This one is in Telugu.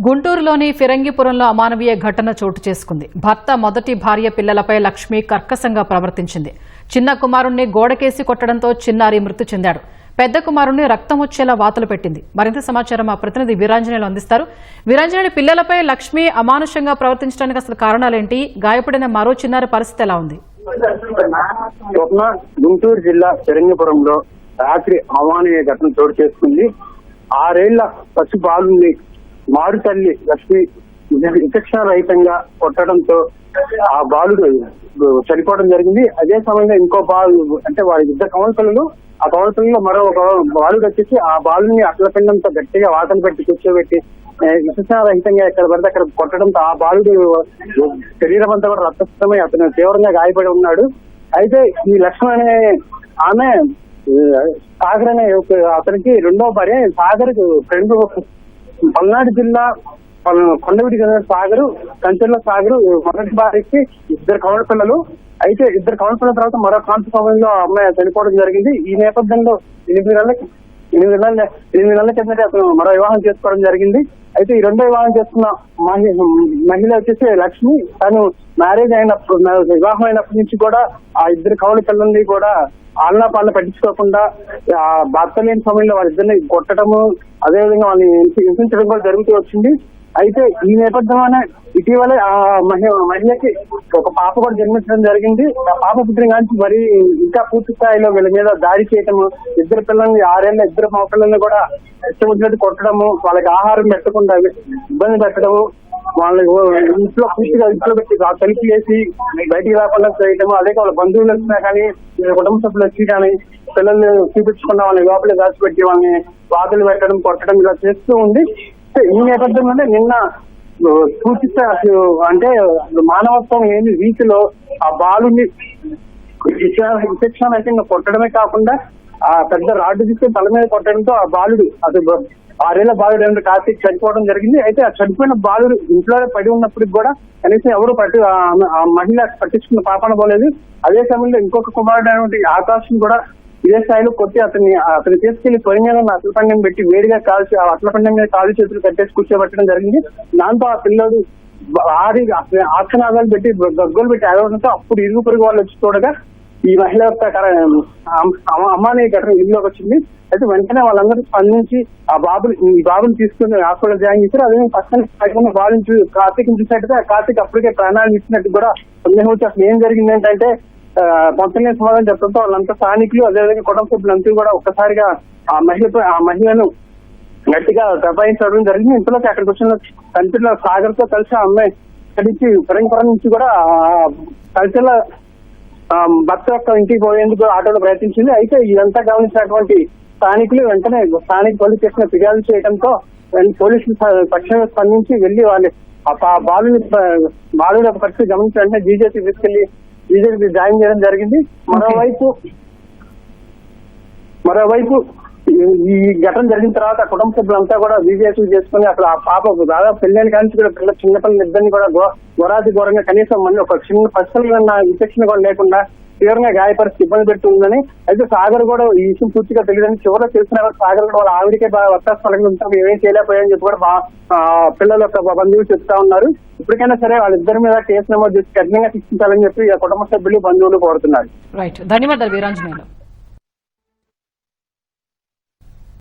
గుంటూరులోని ఫిరంగిపురంలో అమానవీయ ఘటన చోటు చేసుకుంది. భర్త మొదటి భార్య పిల్లలపై లక్ష్మి కర్కశంగా ప్రవర్తించింది. చిన్న కుమారుణ్ణి గోడకేసి కొట్టడంతో చిన్నారి మృతి చెందాడు. పెద్ద కుమారుణ్ణి రక్తం వచ్చేలా వాతలు పెట్టింది. మరింత సమాచారం మా ప్రతినిధి వీరాంజనేయులు అందిస్తారు. వీరాంజనేయులు పిల్లలపై లక్ష్మి అమానుషంగా ప్రవర్తించడానికి అసలు కారణాలేంటి? గాయపడిన మరో చిన్నారి పరిస్థితి ఎలా ఉంది? గుంటూరు జిల్లా ఫిరంగిపురంలో రాత్రి అమానవీయ ఘటన చోటు చేసుకుంది. ఆరేళ్ళ పసి బాలుని మారు తల్లి లక్ష్మి విచక్షణ రహితంగా కొట్టడంతో ఆ బాలుడు చనిపోవడం జరిగింది. అదే సమయంలో ఇంకో బాలు అంటే వారి ఇద్దరు కవల ఆ కవల మరో ఒక బాలుడు వచ్చేసి ఆ బాలుని అట్ల పిండంతో గట్టిగా వాతన పెట్టి కూర్చోబెట్టి విచక్షణ రహితంగా ఎక్కడ పడితే అక్కడ కొట్టడంతో ఆ బాలుడు శరీరం అంతా కూడా రక్తస్థమై అతను తీవ్రంగా గాయపడి ఉన్నాడు. అయితే ఈ లక్ష్మణ్ అనే ఆమె సాగర్ అనే ఒక అతనికి రెండో భార్య సాగర్ ఫ్రెండ్ పల్నాడు జిల్లా కొండవీటి కదా సాగరు సాగరు మొదటి భార్యకి ఇద్దరు కవల పిల్లలు. అయితే ఇద్దరు కవల పిల్లల తర్వాత మరో కాంతి సమయంలో అమ్మాయి చనిపోవడం జరిగింది. ఈ నేపథ్యంలో ఎనిమిది నెలలకి ఎనిమిది నెలల ఎనిమిది నెలల కిందట అతను మరో వివాహం చేసుకోవడం జరిగింది. అయితే ఈ రెండో వివాహం చేసుకున్న మహి- మహిళ వచ్చేసి లక్ష్మి. తను మ్యారేజ్ అయినప్పుడు వివాహం అయినప్పటి నుంచి కూడా ఆ ఇద్దరు కవల పిల్లల్ని కూడా ఆలనా పాలన పట్టించుకోకుండా ఆ భర్త లేని సమయంలో వాళ్ళిద్దరిని కొట్టడము అదేవిధంగా వాళ్ళని హింసించడం కూడా జరుగుతూ వచ్చింది. అయితే ఈ నేపథ్యంలోనే ఇటీవలే ఆ మహి మహిళకి ఒక పాప కూడా జన్మించడం జరిగింది. ఆ పాప పుట్టిన కానీ మరి ఇంకా పూర్తి స్థాయిలో వీళ్ళ మీద దాడి చేయటము ఇద్దరు పిల్లల్ని ఆరేళ్ళ ఇద్దరు మా పిల్లల్ని కూడా ఇష్టం వచ్చినట్టు కొట్టడము వాళ్ళకి ఆహారం పెట్టకుండా ఇబ్బంది పెట్టడము వాళ్ళని ఇంట్లో పూర్తిగా ఇంట్లో పెట్టి ఆ తలుపు వేసి బయటికి రాకుండా చేయటము అదే వాళ్ళ బంధువులు వచ్చినా కానీ కుటుంబ సభ్యులు వచ్చి కానీ పిల్లల్ని చూపించకుండా వాళ్ళని లోపల దాచిపెట్టి వాళ్ళని బాధలు పెట్టడం కొట్టడం ఇలా చేస్తూ ఉంది. ఈ నేపథ్యంలోనే నిన్న సూచిత అంటే మానవత్వం లేని రీతిలో ఆ బాలుని ఇన్ఫెక్షన్ అయితే కొట్టడమే కాకుండా ఆ పెద్ద రాడ్డు తీసుకుని తల మీద కొట్టడంతో ఆ బాలుడు అది ఆరేళ్ళ బాలుడు ఏమిటి కార్తీక్ చనిపోవడం జరిగింది. అయితే ఆ చనిపోయిన బాలుడు ఇంట్లోనే పడి ఉన్నప్పటికి కూడా కనీసం ఎవరు పట్టు ఆ- ఆ మహిళ పట్టించుకున్న పాపన పోలేదు. అదే సమయంలో ఇంకొక కుమారుడు అయినటువంటి ఆకాశం కూడా ఇదే స్థాయిలో కొట్టి అతన్ని అతను తీసుకెళ్ళి పొయ్యి మీద అట్ల పెట్టి వేడిగా కాల్చి ఆ అట్ల పండుగ మీద కాలు చేతులు కట్టేసి కూర్చోబెట్టడం జరిగింది. దాంతో ఆ పిల్లడు ఆరి ఆక్షనాదాలు పెట్టి గగ్గోలు పెట్టి ఆడవడంతో అప్పుడు ఇరుగు పొరుగు వాళ్ళు వచ్చి చూడగా ఈ మహిళ యొక్క కర- ఘటన ఇల్లులోకి వచ్చింది. అయితే వెంటనే వాళ్ళందరూ స్పందించి ఆ బాబుని ఈ బాబుని తీసుకుని హాస్పిటల్ జాయిన్ చేశారు. అదే పక్కన బాబు బాబుని కార్తీక్ చూసినట్టుగా కార్తీక్ అప్పటికే ప్రాణాలు ఇచ్చినట్టు కూడా సందేహం వచ్చి అసలు ఏం జరిగింది ఏంటంటే ఆ, మొత్తం సమాధానం చెప్పడంతో వాళ్ళంతా స్థానికులు అదేవిధంగా కుటుంబ సభ్యులంతా కూడా ఒక్కసారిగా ఆ మహిళపై ఆ మహిళను గట్టిగా దబాయించడం జరిగింది. ఇంతలోకి అక్కడికి వచ్చిన కంటిలో సాగర్తో కలిసి ఆ అమ్మాయి ఇక్కడి నుంచి పరంపర నుంచి కూడా కలిసిల భర్త యొక్క ఇంటికి పోయేందుకు ఆటోలో ప్రయత్నించింది. అయితే ఇదంతా గమనించినటువంటి స్థానికులు వెంటనే స్థానిక పోలీస్ చేసిన ఫిర్యాదు చేయడంతో పోలీసులు స- తక్షణమే స్పందించి వెళ్ళి వాళ్ళు బాలు బాలు యొక్క పరిస్థితి గమనించి వెంటనే జీజేసీ తీసుకెళ్ళి జీజేసీ జాయిన్ చేయడం జరిగింది? మరోవైపు మరోవైపు ఈ- ఘటన జరిగిన తర్వాత కుటుంబ సభ్యులంతా కూడా విజయసు చేసుకుని అక్కడ ఆ పాపకు దాదాపు పెళ్ళైన కానీ కూడా పిల్ల చిన్న పిల్లలు ఇద్దరిని కూడా ఘో- ఘోరాతి ఘోరంగా కనీసం మళ్ళీ ఒక చిన్న పర్సనల్ ఇన్ఫెక్షన్ కూడా లేకుండా తీవ్రంగా గాయపరిచి ఇబ్బంది పెడుతుందని అయితే సాగర్ కూడా ఈ విషయం పూర్తిగా తెలియదని చివరిలో తెలిసిన సాగర్ కూడా వాళ్ళ ఆవిడకే వర్తాస్థలంగా ఉంటాం ఏమేం చేయలేకపోయాయని చెప్పి కూడా పిల్లల యొక్క బంధువులు చెప్తా ఉన్నారు. ఇప్పటికైనా సరే వాళ్ళిద్దరి మీద కేసు నమోదు చేసి కఠినంగా శిక్షించాలని చెప్పి కుటుంబ సభ్యులు బంధువులు కోరుతున్నారు. రైట్ ధన్యవాదాలు వీరాంజనేయులు.